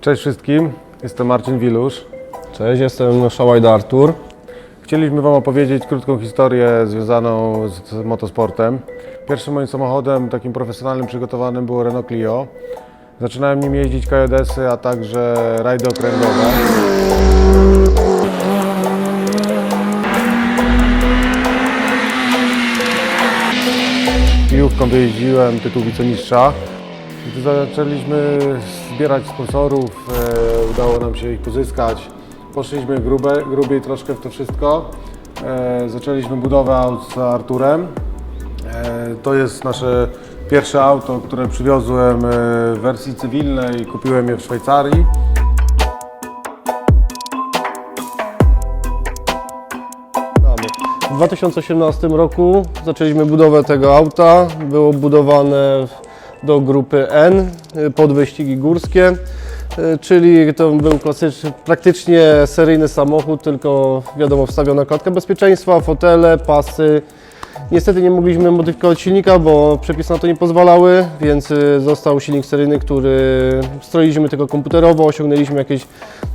Cześć wszystkim, jestem Marcin Wilusz. Cześć, jestem Szałajda Artur. Chcieliśmy Wam opowiedzieć krótką historię związaną z, motosportem. Pierwszym moim samochodem takim profesjonalnym przygotowanym było Renault Clio. Zaczynałem nim jeździć KJS-y, a także rajdy okręgowe. Kijówką wyjeździłem tytuł wicemistrza. Tu zaczęliśmy zbierać sponsorów, e, udało nam się ich pozyskać. Poszliśmy grube, grubiej troszkę w to wszystko. E, zaczęliśmy budowę aut z Arturem. E, to jest nasze pierwsze auto, które przywiozłem e, w wersji cywilnej. Kupiłem je w Szwajcarii. W 2018 roku zaczęliśmy budowę tego auta. Było budowane do grupy N y, pod wyścigi górskie, y, czyli to był klasyczny, praktycznie seryjny samochód, tylko wiadomo wstawiona klatka bezpieczeństwa, fotele, pasy. Niestety nie mogliśmy modyfikować silnika, bo przepisy na to nie pozwalały, więc y, został silnik seryjny, który stroiliśmy tylko komputerowo, osiągnęliśmy jakieś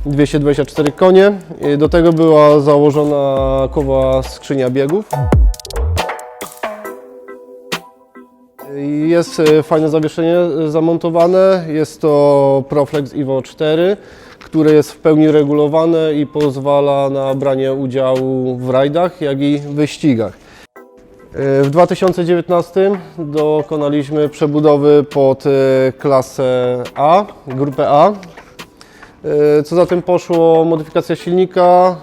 224 konie. Do tego była założona kowa skrzynia biegów. Jest y, fajne zawieszenie y, zamontowane. Jest to Proflex Evo 4, które jest w pełni regulowane i pozwala na branie udziału w rajdach, jak i wyścigach. Y, W 2019 dokonaliśmy przebudowy pod klasę A, grupę A. Co za tym poszło modyfikacja silnika,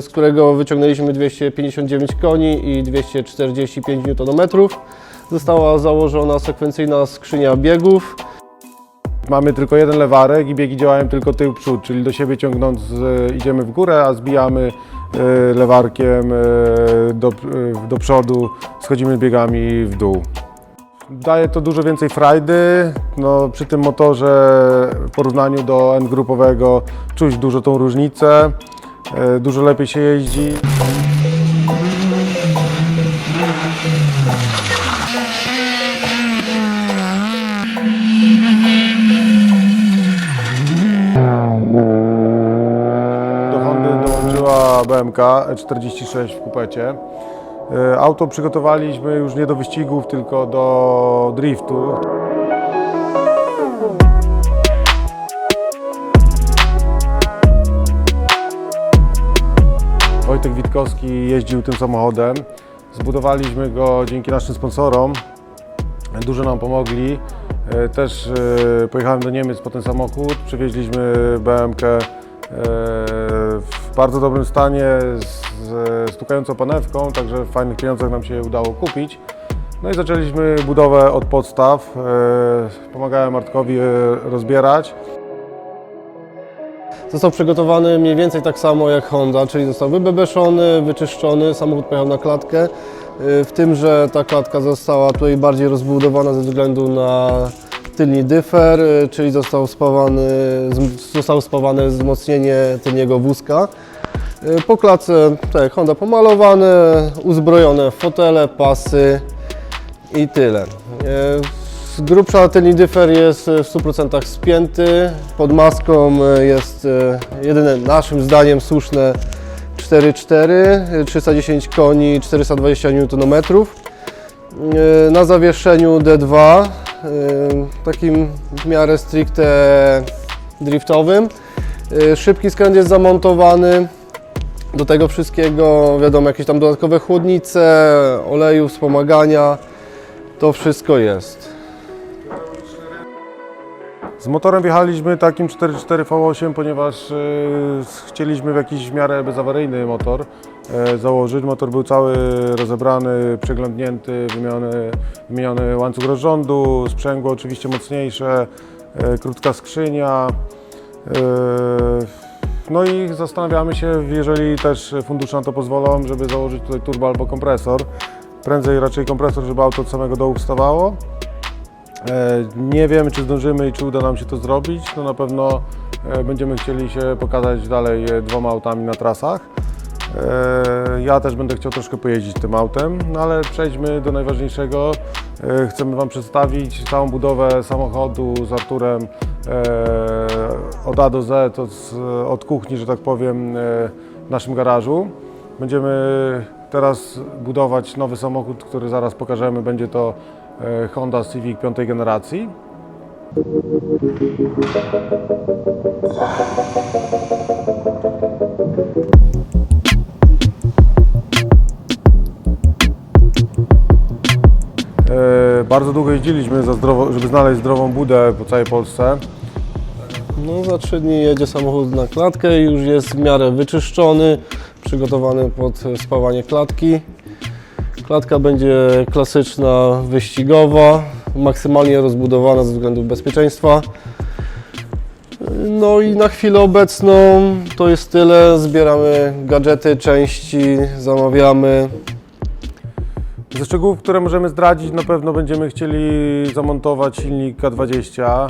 z którego wyciągnęliśmy 259 koni i 245 Nm. Została założona sekwencyjna skrzynia biegów. Mamy tylko jeden lewarek i biegi działają tylko tył przód, czyli do siebie ciągnąc e, idziemy w górę, a zbijamy e, lewarkiem e, do, do przodu, schodzimy biegami w dół. Daje to dużo więcej frajdy. No, przy tym motorze w porównaniu do N-grupowego czuć dużo tą różnicę. Dużo lepiej się jeździ. BMK E46 w kupecie. E, Auto przygotowaliśmy już nie do wyścigów, tylko do driftu. Wojtek Witkowski jeździł tym samochodem. Zbudowaliśmy go dzięki naszym sponsorom. Dużo nam pomogli. E, Też e, pojechałem do Niemiec po ten samochód. Przywieźliśmy BMK e, w bardzo dobrym stanie z stukającą panewką, także w fajnych pieniądzach nam się udało kupić. No i zaczęliśmy budowę od podstaw. E, Pomagałem Artkowi e, rozbierać. Został przygotowany mniej więcej tak samo jak Honda, czyli został wybebeszony, wyczyszczony, samochód pojechał na klatkę. Y, W tym, że ta klatka została tutaj bardziej rozbudowana ze względu na tylni dyfer, y, czyli został spawany, zostało spawane wzmocnienie tylniego wózka. Y, Po klatce, tak Honda, pomalowane, uzbrojone fotele, pasy i tyle. E, Z grubsza tylny dyfer jest w 100% spięty. Pod maską jest jedyne naszym zdaniem słuszne 4.4, e, 310 koni, 420 Nm. Na zawieszeniu D2, e, takim w miarę stricte driftowym. E, Szybki skręt jest zamontowany. Do tego wszystkiego wiadomo jakieś tam dodatkowe chłodnice, oleju, wspomagania. To wszystko jest. Z motorem wjechaliśmy takim 4.4 V8, ponieważ e, chcieliśmy w jakiś w miarę bezawaryjny motor e, założyć. Motor był cały rozebrany, przeglądnięty, wymieniony, wymieniony łańcuch rozrządu, sprzęgło oczywiście mocniejsze, e, krótka skrzynia. No i zastanawiamy się, jeżeli też fundusze na to pozwolą, żeby założyć tutaj turbo albo kompresor. Prędzej raczej kompresor, żeby auto od samego dołu wstawało. E, Nie wiemy, czy zdążymy i czy uda nam się to zrobić. No na pewno e, będziemy chcieli się pokazać dalej e, dwoma autami na trasach. Ja też będę chciał troszkę pojeździć tym autem, no ale przejdźmy do najważniejszego. Chcemy Wam przedstawić całą budowę samochodu z Arturem od A do Z, od, od kuchni, że tak powiem, w naszym garażu. Będziemy teraz budować nowy samochód, który zaraz pokażemy. Będzie to Honda Civic piątej generacji. E, Bardzo długo jeździliśmy, za zdrowo, żeby znaleźć zdrową budę po całej Polsce. No za trzy dni jedzie samochód na klatkę i już jest w miarę wyczyszczony, przygotowany pod spawanie klatki. Klatka będzie klasyczna, wyścigowa, maksymalnie rozbudowana ze względów bezpieczeństwa. No i na chwilę obecną to jest tyle. Zbieramy gadżety, części, zamawiamy. Ze szczegółów, które możemy zdradzić, na pewno będziemy chcieli zamontować silnik K20. E,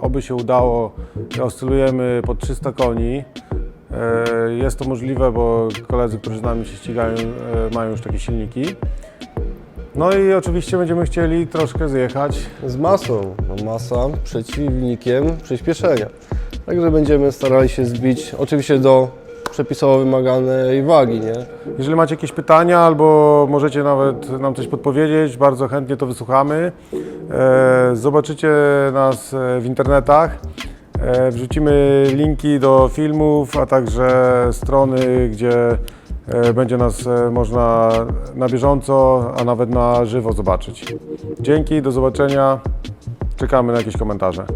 oby się udało, oscylujemy pod 300 koni. E, jest to możliwe, bo koledzy, którzy z nami się ścigają, e, mają już takie silniki. No i oczywiście będziemy chcieli troszkę zjechać. Z masą, masa przeciwnikiem przyspieszenia. Także będziemy starali się zbić oczywiście do przepisowo wymaganej wagi, nie? Jeżeli macie jakieś pytania albo możecie nawet nam coś podpowiedzieć, bardzo chętnie to wysłuchamy. E, Zobaczycie nas w internetach. E, Wrzucimy linki do filmów, a także strony, gdzie e, będzie nas e, można na bieżąco, a nawet na żywo zobaczyć. Dzięki, do zobaczenia. Czekamy na jakieś komentarze.